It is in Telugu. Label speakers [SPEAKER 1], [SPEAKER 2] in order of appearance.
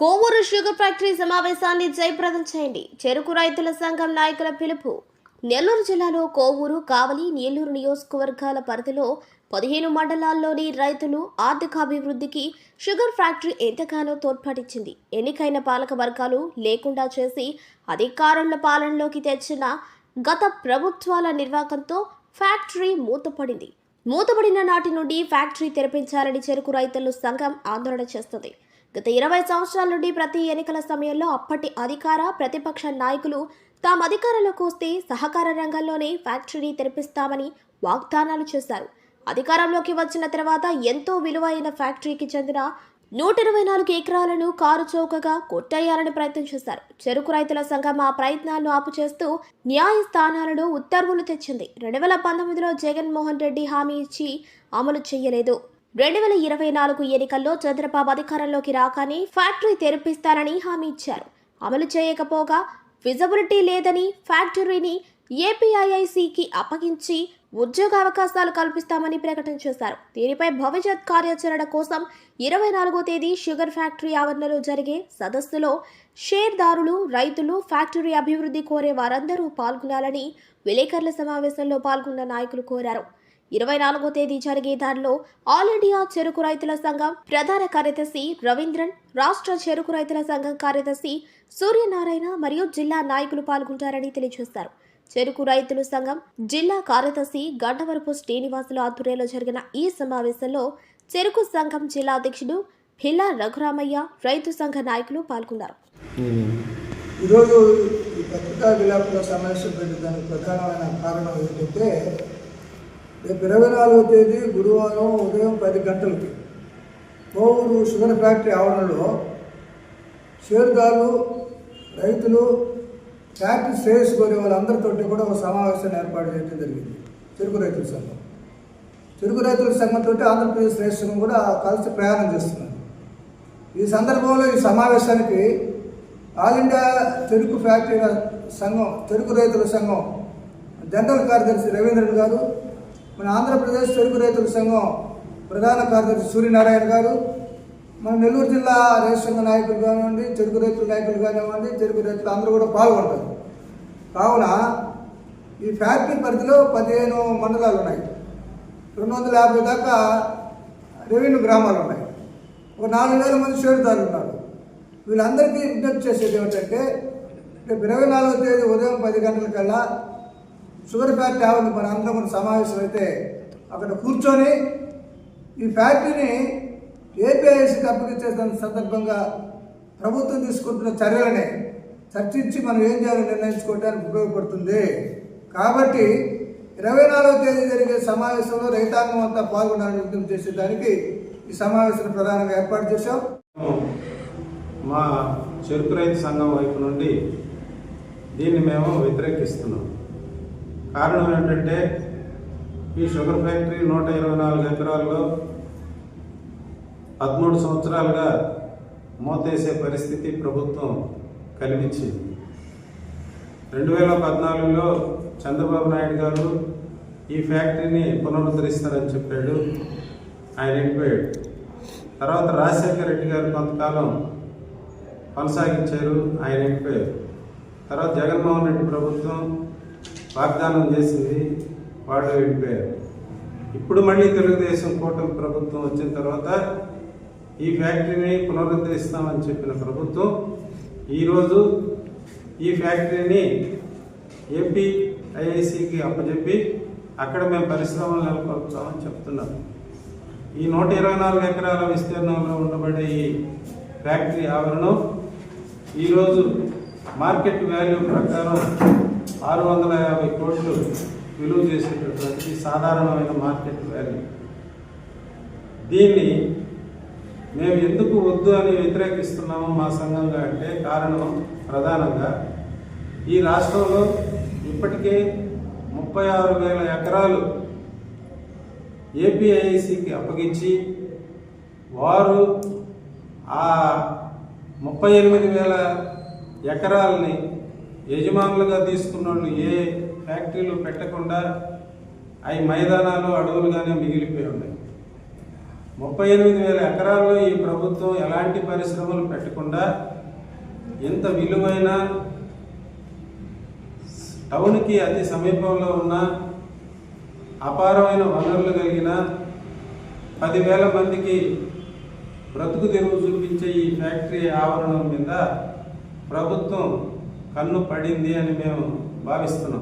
[SPEAKER 1] కోవూరు షుగర్ ఫ్యాక్టరీ సమావేశాన్ని జయప్రదం చేయండి. చెరుకు రైతుల సంఘం నాయకుల పిలుపు. నెల్లూరు జిల్లాలో కోవూరు కావలి నెల్లూరు నియోజకవర్గాల పరిధిలో పదిహేను మండలాల్లోని రైతులు ఆర్థికాభివృద్ధికి షుగర్ ఫ్యాక్టరీ ఎంతగానో తోడ్పాటిచ్చింది. ఎన్నికైన పాలక వర్గాలు లేకుండా చేసి అధికారుల పాలనలోకి తెచ్చిన గత ప్రభుత్వాల నిర్వాహకంతో ఫ్యాక్టరీ మూతపడింది. మూతపడిన నాటి నుండి ఫ్యాక్టరీ తెరిపించాలని చెరుకు రైతులు సంఘం ఆందోళన చేస్తుంది. గత ఇరవై సంవత్సరాల నుండి ప్రతి ఎన్నికల సమయంలో అప్పటి అధికార ప్రతిపక్ష నాయకులు తాము అధికారంలోకి వస్తే సహకార రంగంలోనే ఫ్యాక్టరీని తెరిపిస్తామని వాగ్దానాలు చేశారు. అధికారంలోకి వచ్చిన తర్వాత ఎంతో విలువైన ఫ్యాక్టరీకి చెందిన నూట ఇరవై నాలుగు ఎకరాలను కారు చౌకగా కొట్టేయాలని ప్రయత్నం చేశారు. చెరుకు రైతుల సంఘం ఆ ప్రయత్నాలను ఆపు చేస్తూ న్యాయస్థానాలను ఉత్తర్వులు తెచ్చింది. రెండు వేల పంతొమ్మిదిలో జగన్మోహన్ రెడ్డి హామీ ఇచ్చి అమలు చేయలేదు. రెండు వేల ఇరవై నాలుగు ఎన్నికల్లో చంద్రబాబు అధికారంలోకి రాగానే ఫ్యాక్టరీ తెరిపిస్తానని హామీ ఇచ్చారు. అమలు చేయకపోగా విజిబిలిటీ లేదని ఫ్యాక్టరీని ఏపీఐఐసికి అప్పగించి ఉద్యోగ అవకాశాలు కల్పిస్తామని ప్రకటన చేశారు. దీనిపై భవిష్యత్ కార్యాచరణ కోసం ఇరవై నాలుగో తేదీ షుగర్ ఫ్యాక్టరీ ఆవరణలో జరిగే సదస్సులో షేర్దారులు రైతులు ఫ్యాక్టరీ అభివృద్ధి కోరే వారందరూ పాల్గొనాలని విలేకరుల సమావేశంలో పాల్గొన్న నాయకులు కోరారు. ఇరవై నాలుగో తేదీ జరిగే దానిలో ఆల్ ఇండియా చెరుకు రైతుల సంఘం ప్రధాన కార్యదర్శి రవీంద్రన్ రాష్ట్ర చెరుకు రైతుల సంఘం కార్యదర్శి సూర్యనారాయణ మరియు జిల్లా నాయకులు పాల్గొంటారని తెలియజేశారు. చెరుకు రైతుల సంఘం జిల్లా కార్యదర్శి గండవరపు శ్రీనివాసుల ఆధ్వర్యంలో జరిగిన ఈ సమావేశంలో చెరుకు సంఘం జిల్లా అధ్యక్షుడు భిల్లా రఘురామయ్య రైతు సంఘ నాయకులు పాల్గొన్నారు.
[SPEAKER 2] ఈరోజు ఈ పత్రికా విలాపంలో సమావేశం పెట్టడానికి ప్రధానమైన కారణం ఏంటంటే రేపు ఇరవై నాలుగవ తేదీ గురువారం ఉదయం పది గంటలకి కోవూరు షుగర్ ఫ్యాక్టరీ ఆవరణలో షేర్దారులు రైతులు ఫ్యాక్టరీ శ్రేయస్ కోరే వాళ్ళందరితోటి కూడా ఒక సమావేశాన్ని ఏర్పాటు చేయడం జరిగింది. చెరుకు రైతుల సంఘం. చెరుకు రైతుల సంఘంతో ఆంధ్రప్రదేశ్ శ్రేయస్ సంఘం కూడా కలిసి ప్రయాణం చేస్తున్నారు. ఈ సందర్భంలో ఈ సమావేశానికి ఆల్ ఇండియా చెరుకు ఫ్యాక్టరీల సంఘం చెరుకు రైతుల సంఘం జనరల్ కార్యదర్శి రవీంద్రన్ గారు మన ఆంధ్రప్రదేశ్ చెరుకు రైతుల సంఘం ప్రధాన కార్యదర్శి సూర్యనారాయణ గారు మన నెల్లూరు జిల్లా రైతు సంఘ నాయకులు కానివ్వండి చెరుకు రైతుల నాయకులు కానివ్వండి చెరుకు రైతులు అందరూ కూడా పాల్గొంటారు. కావున ఈ ఫ్యాక్టరీ పరిధిలో పదిహేను మండలాలు ఉన్నాయి. రెండు వందల యాభై దాకా రెవెన్యూ గ్రామాలు ఉన్నాయి. ఒక నాలుగు వేల మంది షేర్దారులు ఉన్నారు. వీళ్ళందరికీ విజ్ఞప్తి చేసేది ఏమిటంటే రేపు ఇరవై నాలుగో తేదీ ఉదయం పది గంటలకల్లా షుగర్ ఫ్యాక్టరీ ఆవిడ మన అందరం కూడా సమావేశం అయితే అక్కడ కూర్చొని ఈ ఫ్యాక్టరీని ఏపీఐసికి అప్పగించేసిన సందర్భంగా ప్రభుత్వం తీసుకుంటున్న చర్యలని చర్చించి మనం ఏం చేయాలో నిర్ణయించుకోవడానికి ఉపయోగపడుతుంది. కాబట్టి ఇరవై నాలుగవ తేదీ జరిగే సమావేశంలో రైతాంగం అంతా పాల్గొనాలని విజ్ఞప్తి చేసేదానికి ఈ సమావేశాన్ని ప్రధానంగా ఏర్పాటు చేశాం.
[SPEAKER 3] మా చెరుకు రైతు సంఘం వైపు నుండి దీన్ని మేము వ్యతిరేకిస్తున్నాం. కారణం ఏంటంటే ఈ షుగర్ ఫ్యాక్టరీ నూట ఇరవై నాలుగు ఎకరాల్లో పదమూడు సంవత్సరాలుగా మూతేసే పరిస్థితి ప్రభుత్వం కల్పించింది రెండు వేల పద్నాలుగులో చంద్రబాబు నాయుడు గారు ఈ ఫ్యాక్టరీని పునరుద్ధరిస్తారని చెప్పాడు. ఆయన వెళ్ళిపోయాడు. తర్వాత రాజశేఖర రెడ్డి గారు కొంతకాలం కొనసాగించారు. ఆయన వెళ్ళిపోయారు. తర్వాత జగన్మోహన్ రెడ్డి ప్రభుత్వం వాగ్దానం చేసింది వాళ్ళు వెళ్ళిపోయారు ఇప్పుడు మళ్ళీ తెలుగుదేశం కూటమి ప్రభుత్వం వచ్చిన తర్వాత ఈ ఫ్యాక్టరీని పునరుద్ధరిస్తామని చెప్పిన ప్రభుత్వం ఈరోజు ఈ ఫ్యాక్టరీని ఏపీ ఐఐసికి అప్పచెప్పి అక్కడ మేము పరిశ్రమలు నెలకొల్పుతామని చెప్తున్నాం ఈ నూట ఇరవై నాలుగు ఎకరాల విస్తీర్ణంలో ఉండబడే ఈ ఫ్యాక్టరీ ఆవరణం ఈరోజు మార్కెట్ వాల్యూ ప్రకారం ఆరు వందల యాభై కోట్లు విలువ చేసేటటువంటి సాధారణమైన మార్కెట్ వాల్యూ దీన్ని మేము ఎందుకు వద్దు అని వ్యతిరేకిస్తున్నాము మా సంఘంగా అంటే కారణం ప్రధానంగా ఈ రాష్ట్రంలో ఇప్పటికే ముప్పై ఆరు వేల ఎకరాలు ఏపీఐసికి అప్పగించి వారు ఆ ముప్పై ఎనిమిది వేల ఎకరాలని యజమానులుగా తీసుకున్న వాళ్ళు ఏ ఫ్యాక్టరీలు పెట్టకుండా అవి మైదానాలు అడవులుగానే మిగిలిపోయి ఉన్నాయి. ముప్పై ఎనిమిది వేల ఎకరాల్లో ఈ ప్రభుత్వం ఎలాంటి పరిశ్రమలు పెట్టకుండా ఎంత విలువైన టౌన్కి అతి సమీపంలో ఉన్న అపారమైన వనరులు కలిగిన పదివేల మందికి బ్రతుకు తెరువు చూపించే ఈ ఫ్యాక్టరీ ఆవరణం మీద ప్రభుత్వం కన్ను పడింది అని మేము భావిస్తున్నాం.